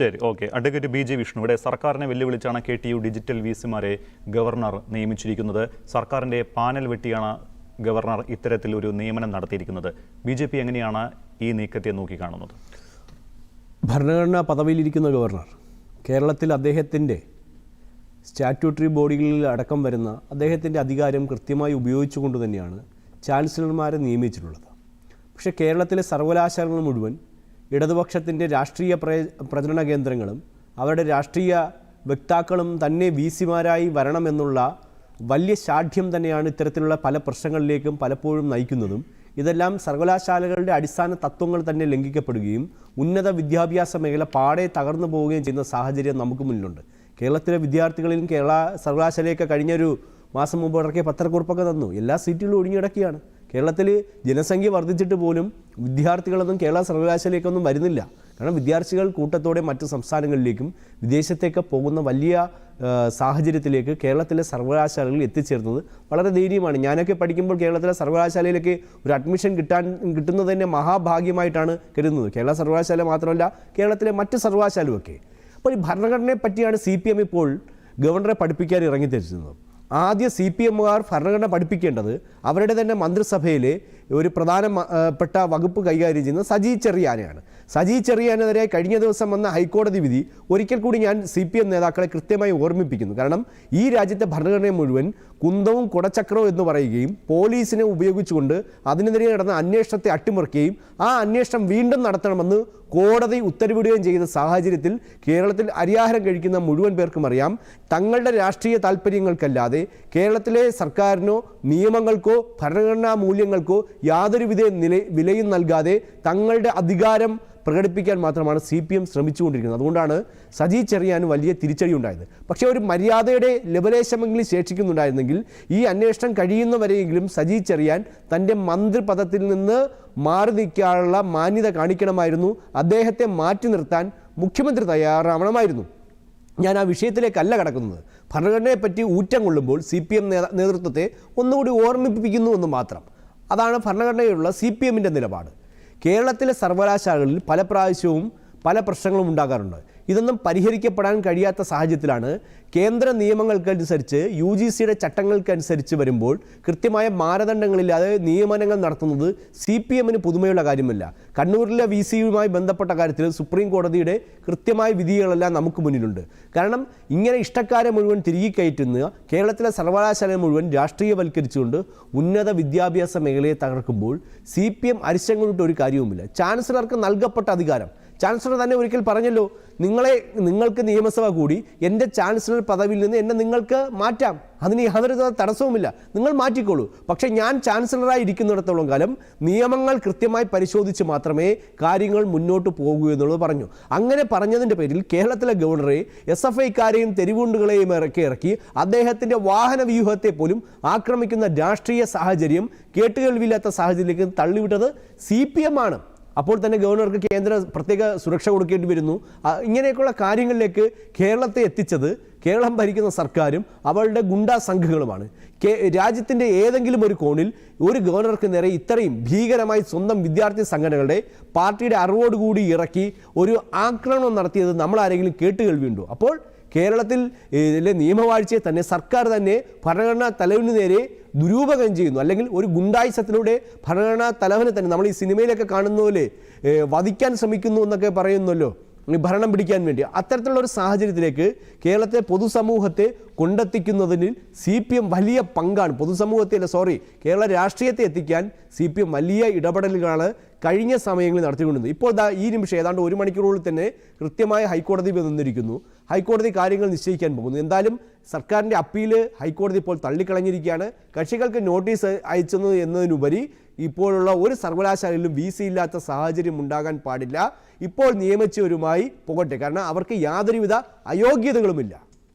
ശരി okay. Advocate B J Vishnu ഇവിടെ സർക്കാരിനെ വെല്ലുവിളിച്ചാണ് K T U digital V സിമാരെ governor നിയമിച്ചിരിക്കുന്നത്. സർക്കാരിന്റെ പാനൽ വെട്ടിയാണ് ഗവർണർ ഇത്തരത്തിൽ ഒരു നിയമനം നടത്തിയിരിക്കുന്നത്. ബി ജെ പി എങ്ങനെയാണ് ഈ നീക്കത്തെ നോക്കിക്കാണുന്നത്? ഭരണഘടനാ പദവിയിലിരിക്കുന്ന ഗവർണർ കേരളത്തിൽ അദ്ദേഹത്തിന്റെ സ്റ്റാറ്റ്യൂട്ടറി ബോഡികളിൽ അടക്കം വരുന്ന അദ്ദേഹത്തിന്റെ അധികാരം കൃത്യമായി ഉപയോഗിച്ചുകൊണ്ട് തന്നെയാണ് ചാൻസലർമാരെ നിയമിച്ചിട്ടുള്ളത്. പക്ഷേ കേരളത്തിലെ സർവകലാശാലകൾ മുഴുവൻ ഇടതുപക്ഷത്തിന്റെ രാഷ്ട്രീയ പ്ര പ്രചരണ കേന്ദ്രങ്ങളും അവരുടെ രാഷ്ട്രീയ വക്താക്കളും തന്നെ വി സിമാരായി വരണമെന്നുള്ള വലിയ ശാഠ്യം തന്നെയാണ് ഇത്തരത്തിലുള്ള പല പ്രശ്നങ്ങളിലേക്കും പലപ്പോഴും നയിക്കുന്നതും. ഇതെല്ലാം സർവകലാശാലകളുടെ അടിസ്ഥാന തത്വങ്ങൾ തന്നെ ലംഘിക്കപ്പെടുകയും ഉന്നത വിദ്യാഭ്യാസ മേഖല പാടെ തകർന്നു പോവുകയും ചെയ്യുന്ന സാഹചര്യം നമുക്ക് മുന്നിലുണ്ട്. കേരളത്തിലെ വിദ്യാർത്ഥികളിലും കേരള സർവകലാശാലയൊക്കെ കഴിഞ്ഞൊരു മാസം മുമ്പ് ഇറക്കിയ പത്രക്കുറിപ്പൊക്കെ തന്നു. എല്ലാ സീറ്റുകളും ഒഴിഞ്ഞിടക്കുകയാണ് കേരളത്തിൽ ജനസംഖ്യ വർദ്ധിച്ചിട്ട് പോലും വിദ്യാർത്ഥികളൊന്നും കേരള സർവകലാശാലയിലേക്കൊന്നും വരുന്നില്ല. കാരണം വിദ്യാർത്ഥികൾ കൂട്ടത്തോടെ മറ്റ് സംസ്ഥാനങ്ങളിലേക്കും വിദേശത്തേക്ക് പോകുന്ന വലിയ സാഹചര്യത്തിലേക്ക് കേരളത്തിലെ സർവകലാശാലകൾ എത്തിച്ചേർന്നത് വളരെ ധൈര്യമാണ്. ഞാനൊക്കെ പഠിക്കുമ്പോൾ കേരളത്തിലെ സർവകലാശാലയിലേക്ക് ഒരു അഡ്മിഷൻ കിട്ടാൻ കിട്ടുന്നത് തന്നെ മഹാഭാഗ്യമായിട്ടാണ് കരുതുന്നത്. കേരള സർവകലാശാല മാത്രമല്ല കേരളത്തിലെ മറ്റ് സർവകലാശാലയൊക്കെ അപ്പോൾ ഈ ഭരണഘടനയെ പറ്റിയാണ് സി പി എം ഇപ്പോൾ ഗവർണറെ പഠിപ്പിക്കാൻ ഇറങ്ങിത്തിരിച്ചിരുന്നത് ആദ്യ സി പി എമ്മുകാർ ഭരണഘടന പഠിപ്പിക്കേണ്ടത് അവരുടെ തന്നെ മന്ത്രിസഭയിലെ ഒരു പ്രധാനപ്പെട്ട വകുപ്പ് കൈകാര്യം ചെയ്യുന്നത് സജി ചെറിയാനെയാണ്. സജി ചെറിയാനെതിരെ കഴിഞ്ഞ ദിവസം വന്ന ഹൈക്കോടതി വിധി ഒരിക്കൽ കൂടി ഞാൻ സി പി എം നേതാക്കളെ കൃത്യമായി ഓർമ്മിപ്പിക്കുന്നു. കാരണം ഈ രാജ്യത്തെ ഭരണഘടന മുഴുവൻ കുന്തവും കുടച്ചക്രവും എന്ന് പറയുകയും പോലീസിനെ ഉപയോഗിച്ചുകൊണ്ട് അതിനെതിരെ നടന്ന അന്വേഷണത്തെ അട്ടിമറിക്കുകയും ആ അന്വേഷണം വീണ്ടും നടത്തണമെന്ന് കോടതി ഉത്തരവിടുകയും ചെയ്ത സാഹചര്യത്തിൽ കേരളത്തിൽ അരിയാഹാരം കഴിക്കുന്ന മുഴുവൻ പേർക്കും അറിയാം. തങ്ങളുടെ രാഷ്ട്രീയ താല്പര്യങ്ങൾക്കല്ലാതെ കേരളത്തിലെ സർക്കാരിനോ നിയമങ്ങൾക്കോ ഭരണഘടനാ മൂല്യങ്ങൾക്കോ യാതൊരുവിധ നില വിലയും നൽകാതെ തങ്ങളുടെ അധികാരം പ്രകടിപ്പിക്കാൻ മാത്രമാണ് സി പി എം ശ്രമിച്ചുകൊണ്ടിരിക്കുന്നത്. അതുകൊണ്ടാണ് സജി ചെറിയാൻ വലിയ തിരിച്ചടി ഉണ്ടായത്. പക്ഷേ ഒരു മര്യാദയുടെ ലബലേശമെങ്കിലും ശേഷിക്കുന്നുണ്ടായിരുന്നെങ്കിൽ ഈ അന്വേഷണം കഴിയുന്നവരെയെങ്കിലും സജി ചെറിയാൻ തന്റെ മന്ത്രിപദത്തിൽ നിന്ന് മാറി നിൽക്കാനുള്ള മാന്യത കാണിക്കണമായിരുന്നു. അദ്ദേഹത്തെ മാറ്റി നിർത്താൻ മുഖ്യമന്ത്രി തയ്യാറാവണമായിരുന്നു. ഞാൻ ആ വിഷയത്തിലേക്കല്ല കടക്കുന്നത്. ഭരണഘടനയെപ്പറ്റി ഊറ്റം കൊള്ളുമ്പോൾ സി പി എം നേതൃത്വത്തെ ഒന്നുകൂടി ഓർമ്മിപ്പിക്കുന്നു എന്ന് മാത്രം. അതാണ് ഭരണഘടനയിലുള്ള സി പി എമ്മിന്റെ നിലപാട്. കേരളത്തിലെ സർവകലാശാലകളിൽ പല പ്രാവശ്യവും പല പ്രശ്നങ്ങളും ഉണ്ടാകാറുണ്ട്. ഇതൊന്നും പരിഹരിക്കപ്പെടാൻ കഴിയാത്ത സാഹചര്യത്തിലാണ് കേന്ദ്ര നിയമങ്ങൾക്കനുസരിച്ച് യു ജി സിയുടെ ചട്ടങ്ങൾക്കനുസരിച്ച് വരുമ്പോൾ കൃത്യമായ മാനദണ്ഡങ്ങളില്ലാതെ നിയമനങ്ങൾ നടത്തുന്നത് സി പി എമ്മിന് പുതുമയുള്ള കാര്യമല്ല. കണ്ണൂരിലെ വി സിയുമായി ബന്ധപ്പെട്ട കാര്യത്തിൽ സുപ്രീം കോടതിയുടെ കൃത്യമായ വിധികളെല്ലാം നമുക്ക് മുന്നിലുണ്ട്. കാരണം ഇങ്ങനെ ഇഷ്ടക്കാരെ മുഴുവൻ തിരികെ കയറ്റുന്ന കേരളത്തിലെ സർവകലാശാല മുഴുവൻ രാഷ്ട്രീയവൽക്കരിച്ചുകൊണ്ട് ഉന്നത വിദ്യാഭ്യാസ മേഖലയെ തകർക്കുമ്പോൾ സി പി എം അരിശം കൊണ്ടിട്ട് ഒരു കാര്യവുമില്ല. ചാൻസലർക്ക് നൽകപ്പെട്ട അധികാരം ചാൻസലർ തന്നെ ഒരിക്കൽ പറഞ്ഞല്ലോ നിങ്ങളെ നിങ്ങൾക്ക് നിയമസഭ കൂടി എന്റെ ചാൻസലർ പദവിയിൽ നിന്ന് എന്നെ നിങ്ങൾക്ക് മാറ്റാം. അതിന് യാതൊരു തടസ്സവുമില്ല. നിങ്ങൾ മാറ്റിക്കോളൂ. പക്ഷേ ഞാൻ ചാൻസലറായി ഇരിക്കുന്നിടത്തോളം കാലം നിയമങ്ങൾ കൃത്യമായി പരിശോധിച്ച് മാത്രമേ കാര്യങ്ങൾ മുന്നോട്ട് പോകൂ എന്നുള്ളത് പറഞ്ഞു. അങ്ങനെ പറഞ്ഞതിന്റെ പേരിൽ കേരളത്തിലെ ഗവർണറെ എസ് എഫ് ഐക്കാരെയും തെരുവുണ്ടുകളെയും ഇറക്കി ഇറക്കി അദ്ദേഹത്തിന്റെ വാഹന വ്യൂഹത്തെ പോലും ആക്രമിക്കുന്ന രാഷ്ട്രീയ സാഹചര്യം കേട്ടുകേൾവില്ലാത്ത സാഹചര്യത്തിലേക്ക് തള്ളിവിട്ടത് സി പി എം ആണ്. അപ്പോൾ തന്നെ ഗവർണർക്ക് കേന്ദ്ര പ്രത്യേക സുരക്ഷ കൊടുക്കേണ്ടി വരുന്നു. ഇങ്ങനെയൊക്കെയുള്ള കാര്യങ്ങളിലേക്ക് കേരളത്തെ എത്തിച്ചത് കേരളം ഭരിക്കുന്ന സർക്കാരും അവളുടെ ഗുണ്ടാ സംഘങ്ങളുമാണ്. രാജ്യത്തിന്റെ ഏതെങ്കിലും ഒരു കോണിൽ ഒരു ഗവർണർക്ക് നേരെ ഇത്രയും ഭീകരമായി സ്വന്തം വിദ്യാർത്ഥി സംഘടനകളുടെ പാർട്ടിയുടെ അറിവോടുകൂടി ഇറക്കി ഒരു ആക്രമണം നടത്തിയത് നമ്മൾ ആരെങ്കിലും കേട്ട് കേൾവിയുണ്ടോ അപ്പോൾ കേരളത്തിൽ നിയമവാഴ്ചയെ തന്നെ സർക്കാർ തന്നെ ഭരണഘടനാ തലവിന് നേരെ ദുരൂപകം ചെയ്യുന്നു. അല്ലെങ്കിൽ ഒരു ഗുണ്ടായുസത്തിലൂടെ ഭരണഘടനാ തലവനെ തന്നെ നമ്മൾ ഈ സിനിമയിലൊക്കെ കാണുന്ന പോലെ വധിക്കാൻ ശ്രമിക്കുന്നു എന്നൊക്കെ പറയുന്നല്ലോ. ഭരണം പിടിക്കാൻ വേണ്ടി. അത്തരത്തിലുള്ള ഒരു സാഹചര്യത്തിലേക്ക് കേരളത്തെ പൊതുസമൂഹത്തെ കൊണ്ടെത്തിക്കുന്നതിന് സി പി എം വലിയ പങ്കാണ്. പൊതുസമൂഹത്തെ അല്ല സോറി കേരള രാഷ്ട്രീയത്തെ എത്തിക്കാൻ സി പി എം വലിയ ഇടപെടലുകളാണ് കഴിഞ്ഞ സമയങ്ങളിൽ നടത്തിക്കൊണ്ടിരുന്നത്. ഇപ്പോൾ ഈ നിമിഷം ഏതാണ്ട് ഒരു മണിക്കൂറുകളിൽ തന്നെ കൃത്യമായ ഹൈക്കോടതി വന്നിരിക്കുന്നു. ഹൈക്കോടതി കാര്യങ്ങൾ നിശ്ചയിക്കാൻ പോകുന്നു. എന്തായാലും സർക്കാരിന്റെ അപ്പീൽ ഹൈക്കോടതി ഇപ്പോൾ തള്ളിക്കളഞ്ഞിരിക്കുകയാണ്. കക്ഷികൾക്ക് നോട്ടീസ് അയച്ചത് എന്നതിനുപരി ഇപ്പോഴുള്ള ഒരു സർവകലാശാലയിലും വി സി ഇല്ലാത്ത സാഹചര്യം ഉണ്ടാകാൻ പാടില്ല. ഇപ്പോൾ നിയമിച്ചവരുമായി പോകട്ടെ. കാരണം അവർക്ക് യാതൊരുവിധ അയോഗ്യതകളുമില്ല.